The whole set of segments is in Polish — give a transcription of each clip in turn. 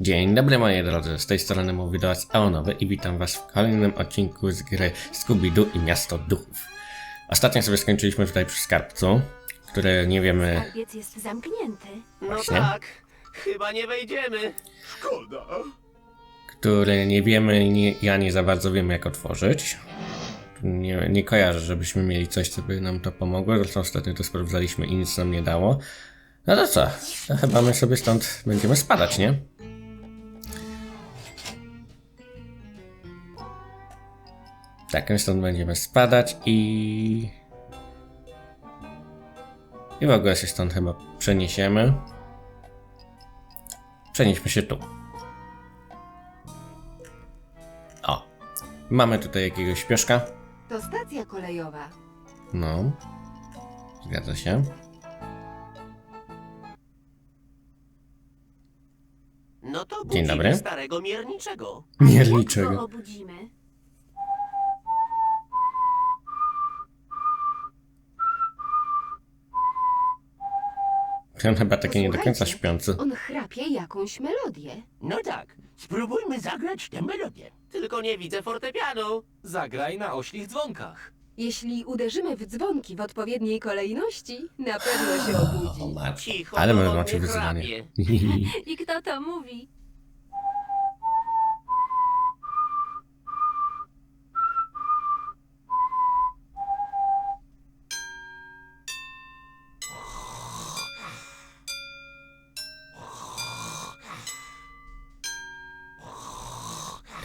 Dzień dobry moi drodzy, z tej strony mówi do was Eonowy i witam was w kolejnym odcinku z gry Scooby-Doo i Miasto Duchów. Ostatnio sobie skończyliśmy tutaj przy skarbcu, które nie wiemy... Skarbiec jest zamknięty. No Właśnie. tak, chyba nie wejdziemy. Szkoda. które nie wiemy, nie, ja nie za bardzo wiemy jak otworzyć. Nie, nie kojarzę, żebyśmy mieli coś, co by nam to pomogło. Zresztą ostatnio to sprawdzaliśmy i nic nam nie dało. No to co? To chyba my sobie stąd będziemy spadać, nie? Tak, my stąd będziemy spadać i... I w ogóle się stąd chyba przeniesiemy. Przenieśmy się tu. O, mamy tutaj jakiegoś śpioszka. To stacja kolejowa. No, zgadza się. Dzień budzimy dobry. starego mierniczego. Mierniczego. Jak go obudzimy? On chyba taki nie do końca Posłuchajcie, śpiący. On chrapie jakąś melodię. No tak, spróbujmy zagrać tę melodię. Tylko nie widzę fortepianu. Zagraj na oślich dzwonkach. Jeśli uderzymy w dzwonki w odpowiedniej kolejności, na pewno się obudzi. Cicho, ale my bo macie nie wyzwanie. chrapie. I kto to mówi?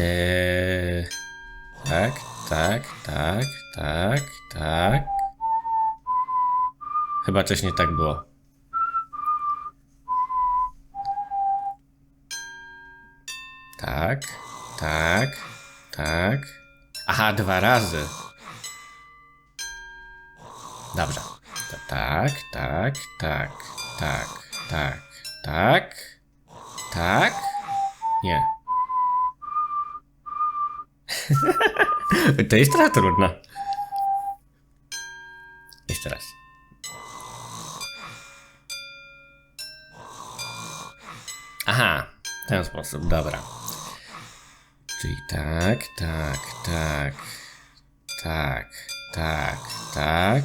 Eee, tak, tak, tak, tak, tak. Chyba coś nie tak było. Tak, tak, tak. Aha, dwa razy. Dobrze. To tak, tak, tak, tak, tak, tak, tak. Nie. To jest trochę trudne. Jeszcze raz. Aha, w ten sposób, dobra. Czyli tak, tak, tak, tak, tak, tak,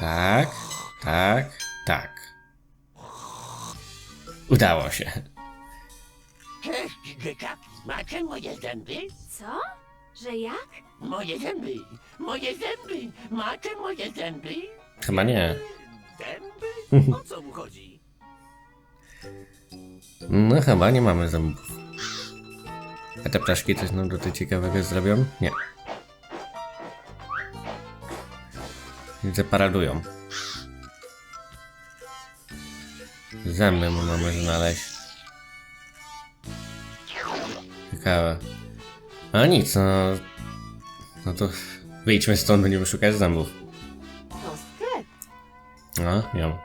tak, tak, tak. Udało się. Cześć, dzieciaki. Macie moje zęby? Co? Że jak? Moje zęby. Moje zęby. Macie moje zęby? Chyba nie. Zęby? O co mu chodzi? No chyba nie mamy zębów. A te ptaszki coś nam tutaj ciekawego zrobią? Nie. Widzę paradują. Zęby mu mamy znaleźć. Ciekawe. A nic, no... No to wyjdźmy stąd, będziemy szukać zębów. To sklep. No, ją.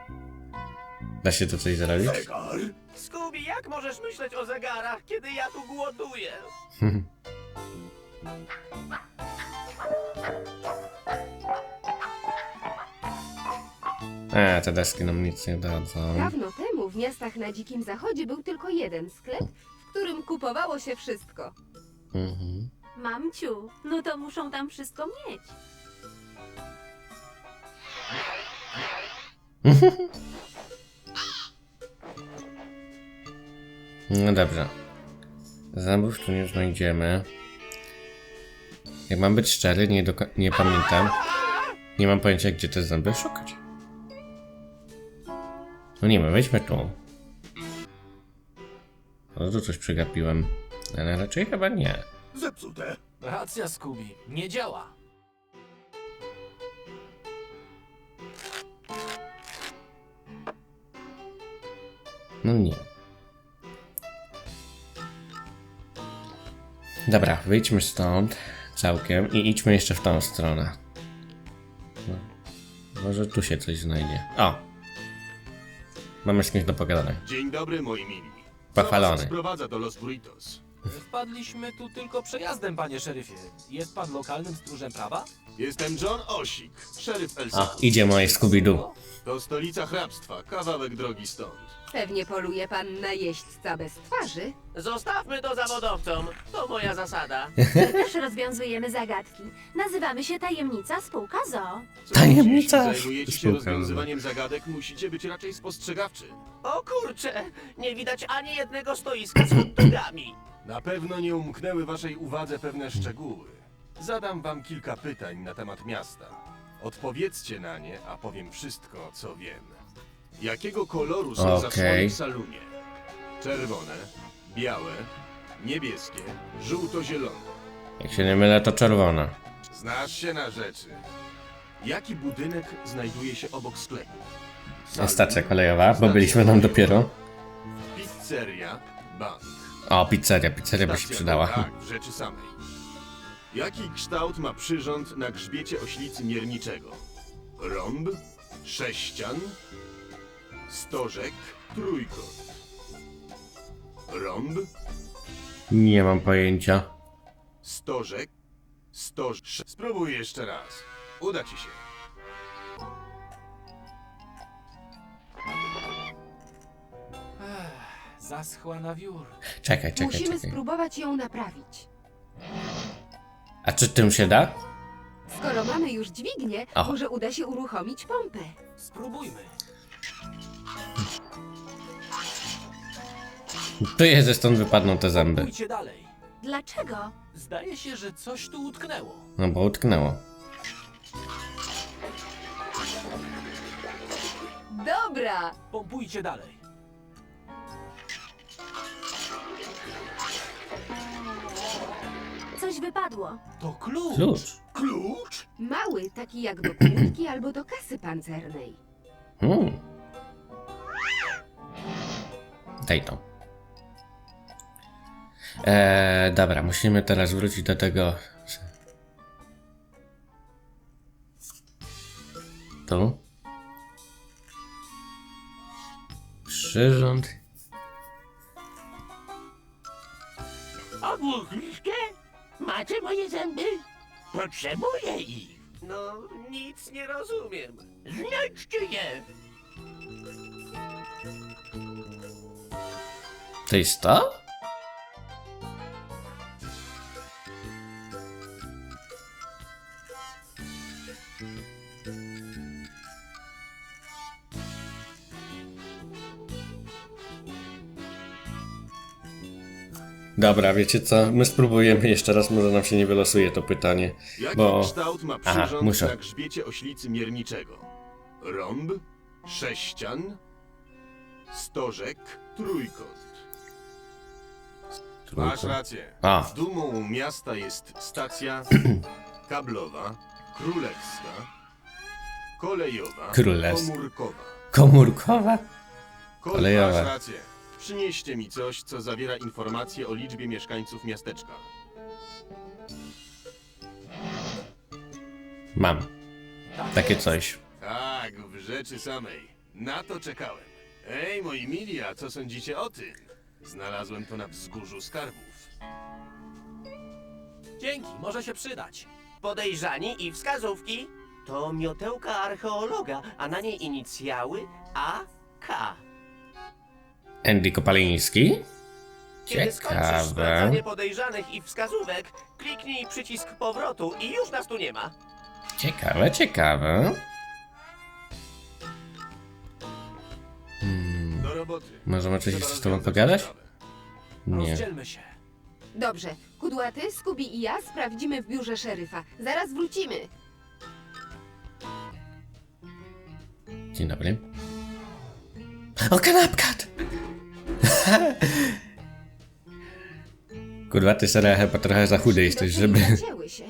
Da się to coś zrobić? Zegar. Scooby, jak możesz myśleć o zegarach, kiedy ja tu głoduję? A, te deski nam nic nie dadzą. Dawno temu w miastach na Dzikim Zachodzie był tylko jeden sklep, którym kupowało się wszystko. Mhm. Mamciu, no to muszą tam wszystko mieć. No dobrze. Zębów tu nie znajdziemy. Jak mam być szczery, nie, do, nie pamiętam. Nie mam pojęcia, gdzie te zęby szukać. No nie wiem, wejdźmy tu. O, tu coś przegapiłem. Ale raczej chyba nie. Zepsute. Racja, Scooby. Nie działa. No nie. Dobra, wyjdźmy stąd całkiem i idźmy jeszcze w tą stronę. No. Może tu się coś znajdzie. O! Mamy z kimś do pogadania. Dzień dobry, moi mili. Pochwalony. Co was sprowadza do Los Burritos? Wpadliśmy tu tylko przejazdem, panie szeryfie. Jest pan lokalnym stróżem prawa? Jestem John Osik, szeryf O, Elsa. idzie moje Scooby-Doo. To stolica hrabstwa, kawałek drogi stąd. Pewnie poluje pan na jeźdźca bez twarzy. Zostawmy to zawodowcom. To moja zasada. My też rozwiązujemy zagadki. Nazywamy się Tajemnica Spółka Zoo. Tajemnica Jeśli zajmujecie się spółka. rozwiązywaniem zagadek, musicie być raczej spostrzegawczy. O kurcze, nie widać ani jednego stoiska z hot dogami. Na pewno nie umknęły waszej uwadze pewne szczegóły. Zadam wam kilka pytań na temat miasta. Odpowiedzcie na nie, a powiem wszystko, co wiem. Jakiego koloru są Okej. zasłony w salonie? Czerwone, białe, niebieskie, żółto-zielone. Jak się nie mylę, to czerwona. Znasz się na rzeczy. Jaki budynek znajduje się obok sklepu? Stacja kolejowa, bo byliśmy tam dopiero. Pizzeria, bank. O, pizzeria, pizzeria by się Stacja- przydała. Tak, w rzeczy samej. Jaki kształt ma przyrząd na grzbiecie oślicy mierniczego? Rąb, sześcian, stożek, trójkąt. Rąb, Nie mam pojęcia. stożek, stoż... Spróbuj jeszcze raz. Uda ci się. Zaschła na wiór. Czekaj, czekaj, Musimy czekaj. spróbować ją naprawić. A czy tym się da? Skoro mamy już dźwignię, O. może uda się uruchomić pompę. Spróbujmy. Jest, że stąd wypadną te zęby. Pójdźcie dalej. Dlaczego? Zdaje się, że coś tu utknęło. No bo utknęło. Dobra! Pompujcie dalej. Coś wypadło. To klucz. Klucz. Klucz? Mały, taki jak do kłódki albo do kasy pancernej. Hmm. Daj to. Eee, dobra, musimy teraz wrócić do tego. Tu. Przyrząd. Ogłuchliście? Macie moje zęby? Potrzebuję ich. No, nic nie rozumiem. Znajdźcie je. To jest to? Dobra, wiecie co? My spróbujemy jeszcze raz, może nam się nie wylosuje to pytanie. Jaki Bo- kształt ma Aha, przyrząd muszę. na grzbiecie oślicy mierniczego? Rąb, sześcian, stożek, trójkąt. Masz rację. A. Dumą miasta jest stacja kablowa, królewska, kolejowa, Królewska. komórkowa. Komórkowa? Kol, Kolejowa. Masz rację. Przynieście mi coś, co zawiera informacje o liczbie mieszkańców miasteczka. Mam. Takie coś. Tak, w rzeczy samej. Na to czekałem. Ej, moi mili, a co sądzicie o tym? Znalazłem to na wzgórzu skarbów. Dzięki, może się przydać. Podejrzani i wskazówki to miotełka archeologa, a na niej inicjały AK. Andy Kopaliński? Kiedy skończysz Ciekawe. sprawdzanie podejrzanych i wskazówek, kliknij przycisk powrotu i już nas tu nie ma. Ciekawe, ciekawe. Hmm, Do roboty. możemy jeszcze z tobą pogadać? Nie. Rozdzielmy się. Dobrze, Kudłaty, Skubi i ja sprawdzimy w biurze szeryfa. Zaraz wrócimy. Dzień dobry. O, kanapkat! Kurwa, ty serio chyba trochę za chudy jesteś, żeby... Zacięły się.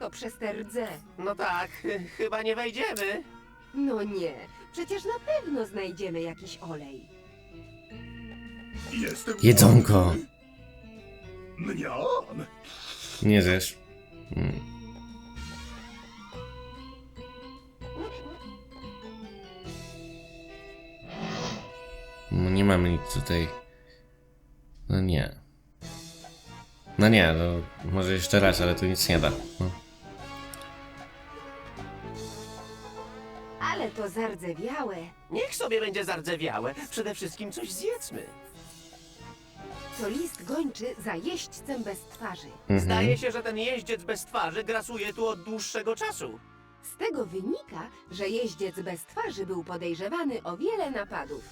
To przez te rdze. No tak, chyba nie wejdziemy. No nie, przecież na pewno znajdziemy jakiś olej. Jestem Jedzonko! Mniam! Nie zjesz. Hmm. No nie mamy nic tutaj. No nie. No nie, no może jeszcze raz, ale to nic nie da. No. Ale to zardzewiałe. Niech sobie będzie zardzewiałe. Przede wszystkim coś zjedzmy. To list gończy za jeźdźcem bez twarzy. Mhm. Zdaje się, że ten jeździec bez twarzy grasuje tu od dłuższego czasu. Z tego wynika, że jeździec bez twarzy był podejrzewany o wiele napadów.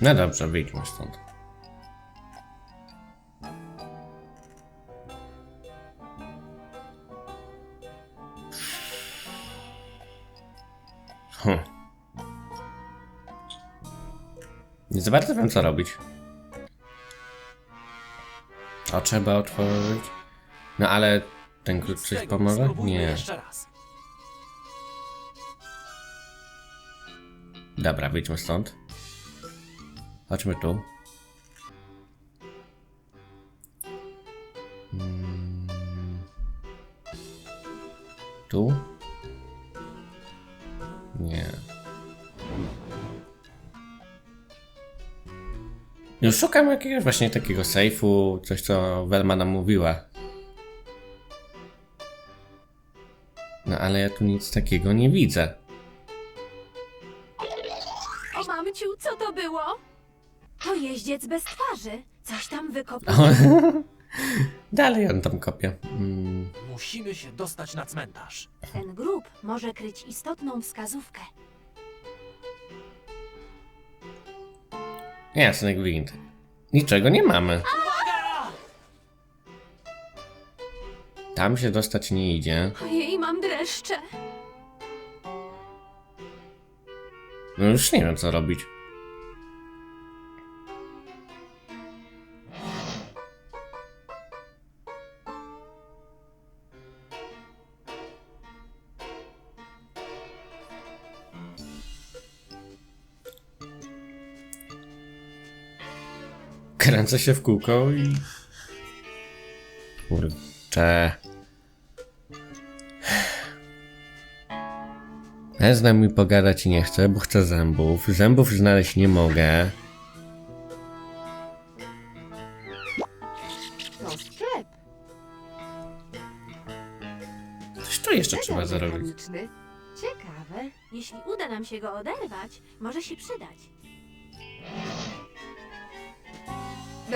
No dobrze, wyjdźmy stąd. Hm. Nie za bardzo wiem co robić. To trzeba otworzyć. No ale ten klucz coś pomoże? Nie. jeszcze raz. Dobra, wyjdźmy stąd. Chodźmy tu. Mm. Tu? Nie. Już szukam jakiegoś właśnie takiego sejfu, coś co Velma nam mówiła. No ale ja tu nic takiego nie widzę. Było? To jeździec bez twarzy. Coś tam wykopał. Dalej on tam kopie. Mm. Musimy się dostać na cmentarz. Ten grób może kryć istotną wskazówkę. Jasny gwint. Niczego nie mamy. Tam się dostać nie idzie. Ojej, mam dreszcze. No już nie wiem co robić. Kręcę się w kółko i... Kurczę... Ja z nami pogadać nie chcę, bo chcę zębów. Zębów znaleźć nie mogę. To sklep. Coś tu jeszcze trzeba zrobić. mechaniczny. Ciekawe. Jeśli uda nam się go oderwać, może się przydać.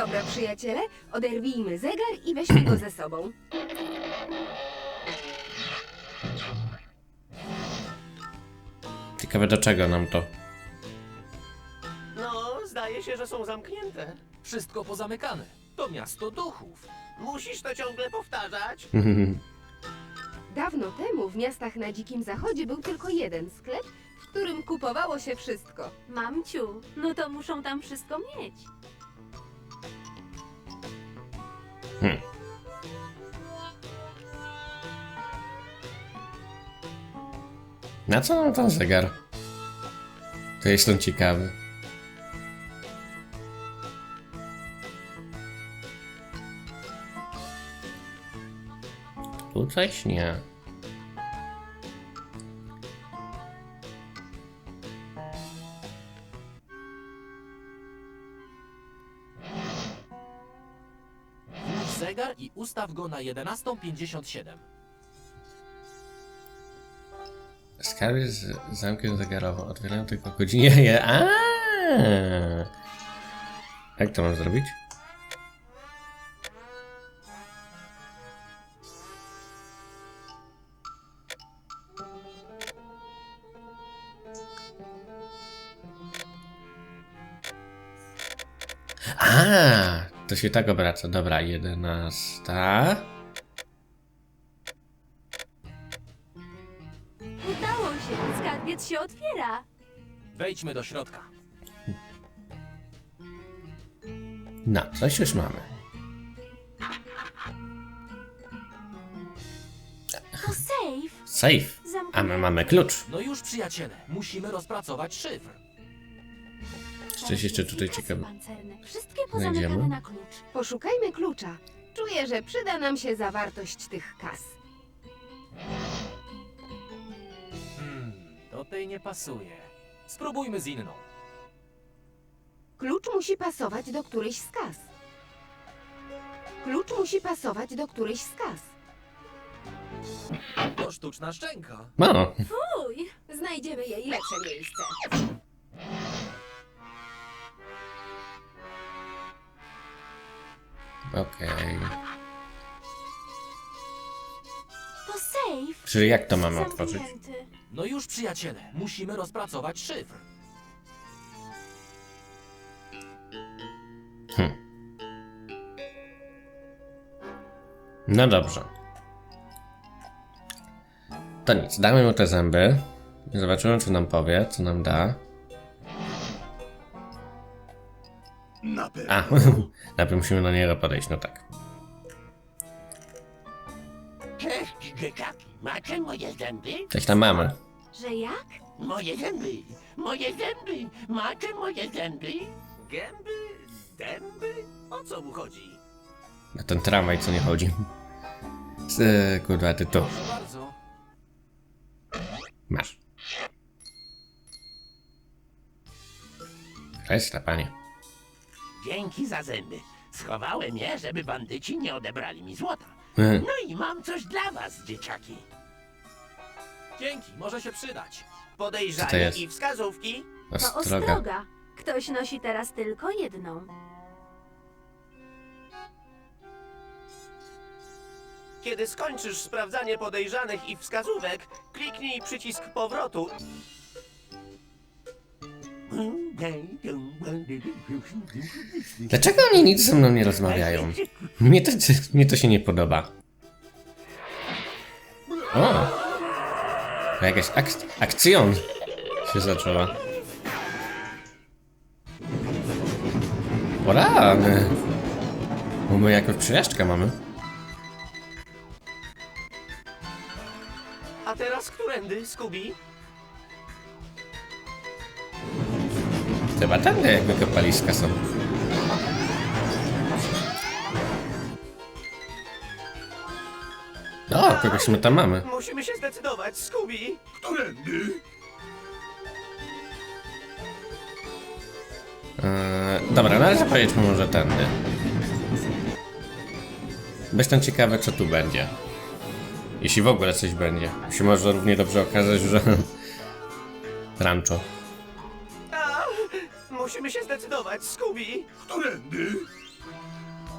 Dobra, przyjaciele, oderwijmy zegar i weźmy go ze sobą. Ciekawe do czego nam to. No, zdaje się, że są zamknięte. Wszystko pozamykane. To miasto duchów. Musisz to ciągle powtarzać. Dawno temu w miastach na Dzikim Zachodzie był tylko jeden sklep, w którym kupowało się wszystko. Mamciu, no to muszą tam wszystko mieć. Na co nam ten zegar? To jestem ciekawy. Tu coś nie. Ustaw go na 11.57. Skarby z zamkiem zegarowym otwierają tylko o godzinie. Je- A. Jak to mam zrobić? A, to się tak obraca. Dobra, jedenasta. Udało się, skarbiec się otwiera. Wejdźmy do środka. No, coś już mamy. To safe. Safe. A my mamy klucz. No już, przyjaciele, musimy rozpracować szyfr. Coś jeszcze tutaj ciekawe. Wszystkie Znajdziemy? pozamykane na klucz. Poszukajmy klucza. Czuję, że przyda nam się zawartość tych kas. Hmm, do tej nie pasuje. Spróbujmy z inną. Klucz musi pasować do którejś z kas. Klucz musi pasować do którejś z kas. To sztuczna szczęka. No, Uj, znajdziemy jej Lepsze miejsce. Okej. To safe. Czyli jak to mamy otworzyć? Zamknięty. No już, przyjaciele, musimy rozpracować szyfr. No dobrze. To nic, damy mu te zęby. Zobaczymy, czy nam powie, co nam da. A, najpierw musimy do niego podejść, no tak. Cześć, dzieciaki. Macie moje zęby? Coś tam mamy. Że jak? Moje zęby. Moje zęby. Macie moje zęby? Gęby? Dęby? O co mu chodzi? Na ten tramwaj, co nie chodzi. Z, kurwa, ty. Proszę bardzo. Masz. Kreśla, panie. Dzięki za zęby. Schowałem je, żeby bandyci nie odebrali mi złota. Mm, No i mam coś dla was, dzieciaki. Dzięki, może się przydać. Co to Podejrzanie jest? i wskazówki. To Ostroga. ostroga. Ktoś nosi teraz tylko jedną. Kiedy skończysz sprawdzanie podejrzanych i wskazówek, kliknij przycisk powrotu. Dlaczego oni nic ze mną nie rozmawiają? Mnie to, mnie to się nie podoba. O! Jakaś ak- akcjon się zaczęła. O rany! Bo my jakąś przejażdżkę mamy. A teraz którędy, Scooby? Chyba tam jakby kopaliska są. O, kogoś my tam mamy. Musimy się zdecydować, Scooby. Którędy? Eee, dobra, na razie pojedźmy może tędy. Jestem ciekawy, co tu będzie. Jeśli w ogóle coś będzie. Się może równie dobrze okazać, że... Rancho. Musimy się zdecydować, Scooby. Którędy?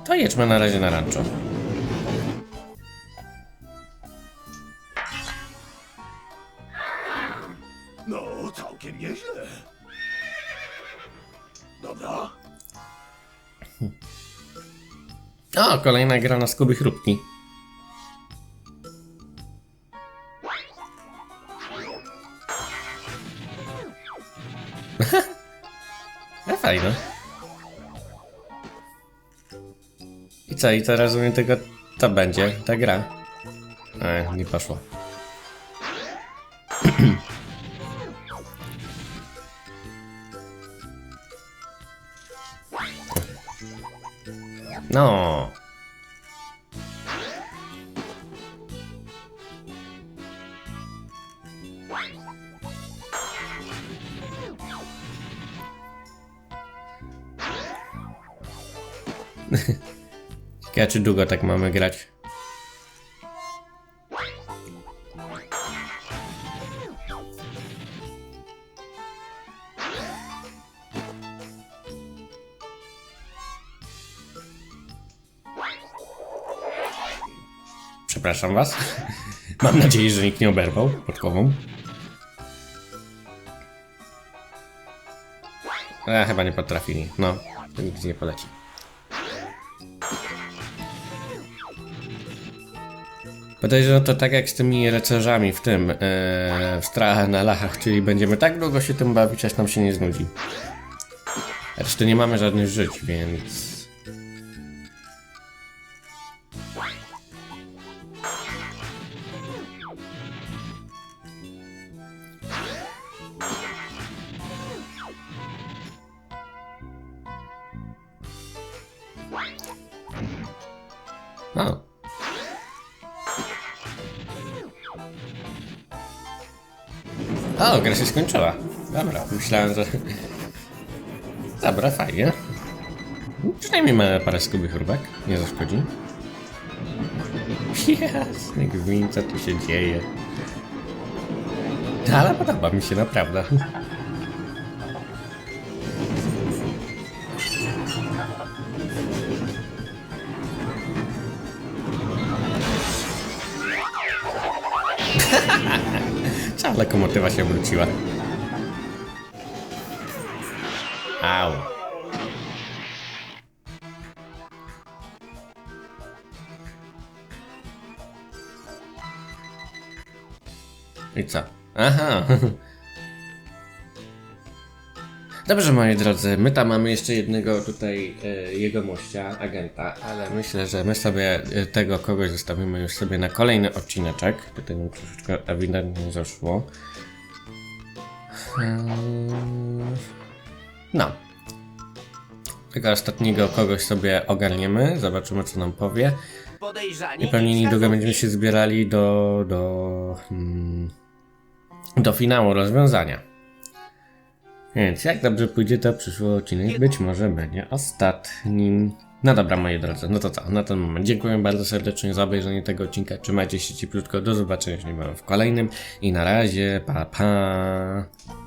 To jedźmy na razie na rancho. No, całkiem nieźle. Dobra. O, kolejna gra na Skuby Chrupki. I co, i teraz rozumiem tego to będzie, ta gra. E, nie poszło. No. Ciekawe, czy długo tak mamy grać. Przepraszam was. Mam nadzieję, że nikt nie oberwał podkową. A, chyba nie potrafili. No, to nigdzie nie poleci. Podejrzewam to tak jak z tymi rycerzami w tym, ee, w na lachach, czyli będziemy tak długo się tym bawić, aż nam się nie znudzi. Zresztą nie mamy żadnych żyć, więc... skończyła. Dobra, myślałem, że... Dobra, fajnie. Przynajmniej mamy parę skubych róbek, nie zaszkodzi. Jasny gwint, co tu się dzieje. Ale podoba mi się, naprawdę. Cała lokomotywa się obróciła. Au. I co? Aha. Dobrze, moi drodzy, my tam mamy jeszcze jednego tutaj e, jego mościa, agenta, ale myślę, że my sobie e, tego kogoś zostawimy już sobie na kolejny odcineczek. Tutaj nam troszeczkę ewidentnie zaszło. Hmm. No. Tego ostatniego kogoś sobie ogarniemy, zobaczymy co nam powie. I pewnie niedługo będziemy się zbierali do, do, hmm, do finału rozwiązania. Więc jak dobrze pójdzie, to przyszły odcinek być może będzie ostatnim. No dobra, moi drodzy, no to co, na ten moment dziękuję bardzo serdecznie za obejrzenie tego odcinka. Trzymajcie się cieplutko, do zobaczenia niebawem w kolejnym i na razie, pa pa.